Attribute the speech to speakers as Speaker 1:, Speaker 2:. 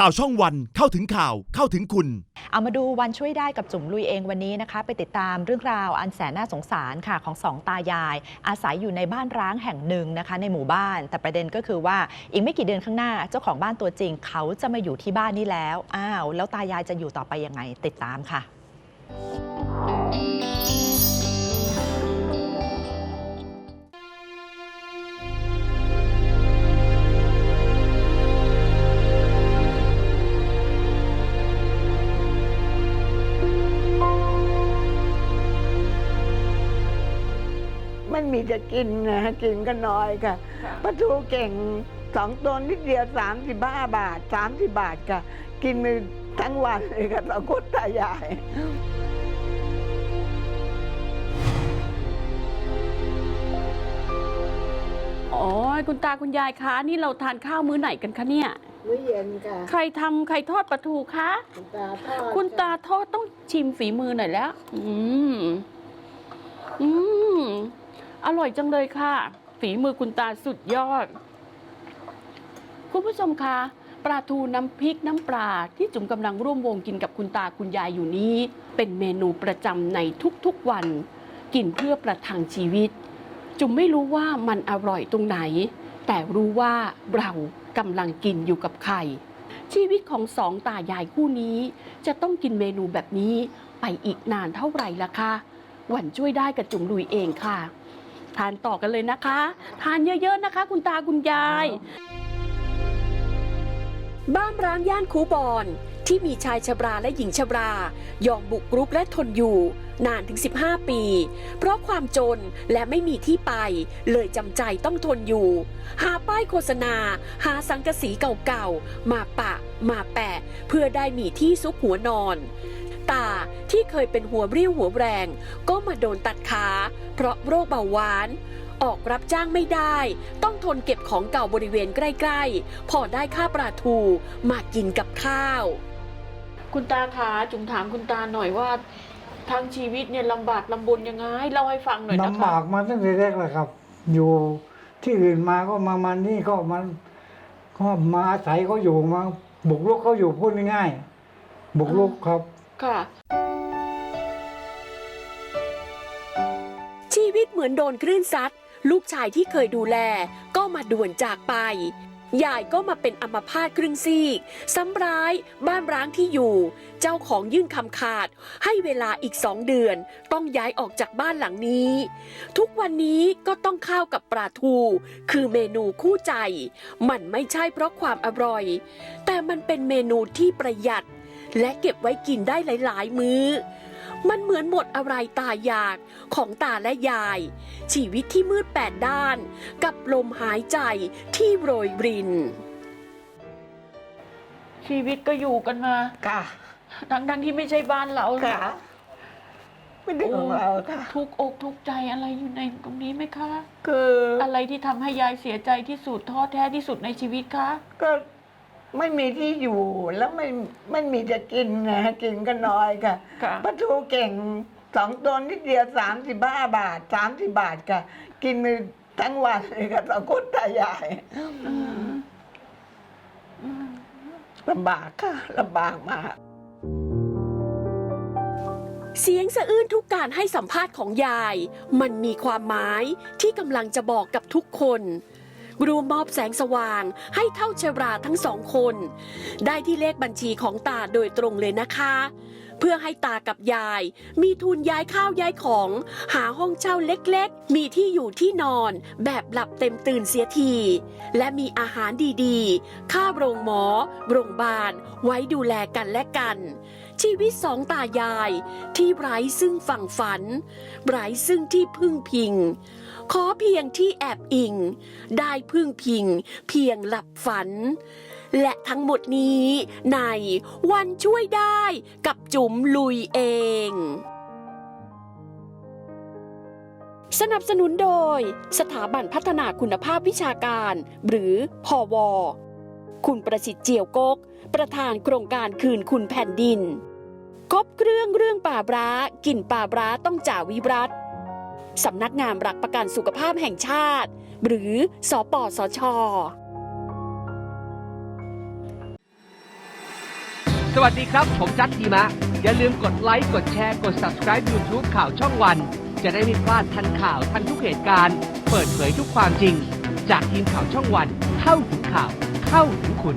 Speaker 1: ข่าวช่องวันเข้าถึงข่าวเข้าถึงคุณ
Speaker 2: เอามาดูวันช่วยได้กับจุ๋มลุยเองวันนี้นะคะ ไปติดตามเรื่องราวอันแสนน่าสงสารค่ะของสองตายาย อาศัยอยู่ในบ้านร้างแห่งหนึ่งนะคะ ในหมู่บ้าน แต่ประเด็นก็คือว่าอีกไม่กี่เดือนข้างหน้า เจ้าของบ้านตัวจริง เขาจะมาอยู่ที่บ้านนี้แล้วอ้าวแล้วตายายจะอยู่ต่อไปยังไงติดตามค่ะ
Speaker 3: มันมีจะกินนะกินก็น้อยค่ะปลาทูเก่งสองตัวนิดเดียวสามสิบห้าบาทสามสิบบาทค่ะ กินไปทั้งวันเลยค่ะสองคนตายาย
Speaker 4: อ๋อคุณตาคุณยายคะนี่เราทานข้าวมื้อไหนกันคะเนี่ย
Speaker 3: มื้อเย็นค่ะ
Speaker 4: ใครทำใครทอดปลาทูคะ
Speaker 3: คุณตาทอด
Speaker 4: คุณตาทอดต้องชิมฝีมือหน่อยแล้ว อืม อืม อร่อยจังเลยค่ะ ฝีมือคุณตาสุดยอด คุณผู้ชมคะปลาทูน้ำพริกน้ำปลาที่จุ๋มกำลังร่วมวงกินกับคุณตาคุณยายอยู่นี้ เป็นเมนูประจำในทุกๆวัน กินเพื่อประทังชีวิต จุ๋มไม่รู้ว่ามันอร่อยตรงไหน แต่รู้ว่าเรากำลังกินอยู่กับใครชีวิตของสองตายายคู่นี้ จะต้องกินเมนูแบบนี้ไปอีกนานเท่าไหร่ล่ะคะ หวันช่วยได้กับจุ๋มลุยเองค่ะ ทานต่อกันเลยนะคะ ทานเยอะๆนะคะ คุณตาคุณยาย บ้านร้างย่านคูบอน ที่มีชายชราและหญิงชรายอมบุกรุกและทนอยู่ นานถึง 15 ปี เพราะความจนและไม่มีที่ไป เลยจำใจต้องทนอยู่ หาป้ายโฆษณา หาสังกะสีเก่าๆ มาปะ มาแปะ เพื่อได้มีที่ซุกหัวนอน ตาที่เคยเป็นหัวเรี่ยวหัวแรง ก็มาโดนตัดขา เพราะโรคเบาหวาน ออกรับจ้างไม่ได้ ต้องทนเก็บของเก่าบริเวณใกล้ๆ พอได้ค่าปลาทูมากินกับข้าว คุณตาคะจุงถามคุณตาหน่อยว่าทางชีวิตเนี่ยลำบากลำบนยังไงเล่าให้ฟังหน่อยนะคะ
Speaker 5: ลำบากมาตั้งแต่แรกเลยครับ อยู่ที่อื่นมาก็มามานี่ก็มันก็มาอาศัยเขาอยู่มาบุกรุกเขาอยู่พูดง่ายๆบุกรุกครับ
Speaker 4: ค่ะ ชีวิตเหมือนโดนคลื่นซัด ลูกชายที่เคยดูแล ก็มาด่วนจากไป ยายก็มาเป็นอัมพาตครึ่งซีก ซ้ำร้ายบ้านร้างที่อยู่ เจ้าของยื่นคำขาด ให้เวลาอีกสองเดือน ต้องย้ายออกจากบ้านหลังนี้ ทุกวันนี้ก็ต้องข้าวกับปลาทู คือเมนูคู่ใจ มันไม่ใช่เพราะความอร่อย แต่มันเป็นเมนูที่ประหยัด และเก็บไว้กินได้หลาย ๆ มื้อ มันเหมือนหมดอะไรตายอยากของตาและยาย ชีวิตที่มืดแปดด้าน กับลมหายใจที่โรยริน ชีวิตก็อยู่กันมา
Speaker 3: ค่ะ
Speaker 4: ทั้งทั้งๆที่ไม่ใช่บ้านเรา
Speaker 3: ค่ะไม่ได้ของเราค่ะ
Speaker 4: ทุกอกทุกใจอะไรอยู่ในตรงนี้ไหมคะ
Speaker 3: คือ
Speaker 4: อะไรที่ทำให้ยายเสียใจที่สุดท้อแท้ที่สุดในชีวิตคะ
Speaker 3: ก็ ไม่มีที่อยู่แล้วไม่ไม่มีจะกินนะกินก็น้อยค่ะ
Speaker 4: ค่ะ
Speaker 3: ปลาทูเก่งสองตัวนิดเดียวสามสิบห้าบาทสามสิบบาทค่ะ กินไปทั้งวันเลยค่ะสองคนตายายลำบากค่ะลำบากมาก
Speaker 4: เสียงสะอื้นทุกการให้สัมภาษณ์ของยาย มันมีความหมายที่กำลังจะบอกกับทุกคน รวมมอบแสงสว่างให้เท่าชราทั้งสองคน ได้ที่เลขบัญชีของตาโดยตรงเลยนะคะ เพื่อให้ตากับยาย มีทุนย้ายข้าวย้ายของ หาห้องเช่าเล็กๆ มีที่อยู่ที่นอน แบบหลับเต็มตื่นเสียที และมีอาหารดีๆ ค่าโรงหมอ โรงพยาบาล ไว้ดูแลกันและกัน ชีวิตสองตายาย ที่ไร้ซึ่งฝั่งฝัน ไร้ซึ่งที่พึ่งพิง ขอเพียงที่แอบอิง ได้พึ่งพิง เพียงหลับฝัน และทั้งหมดนี้ในวันช่วยได้กับจุ๋มลุยเองสนับสนุนโดย สถาบันพัฒนาคุณภาพวิชาการ หรือพอวคุณประสิทธิ์เจียวกก ประธานโครงการคืนคุณแผ่นดิน ครบเครื่องเรื่องป่าบร้ากินป่าบร้าต้องจ่าวิรัตสำนักงานหลักประกันสุขภาพแห่งชาติ หรือสอปอสช
Speaker 6: สวัสดีครับ ผมจัดทีมะ อย่าลืมกดไลค์ กดแชร์ กด subscribe YouTube ข่าวช่องวัน จะได้ไม่พลาดทันข่าวทันทุกเหตุการณ์ เปิดเผยทุกความจริง จากทีมข่าวช่องวัน เข้าถึงข่าว เข้าถึงคุณ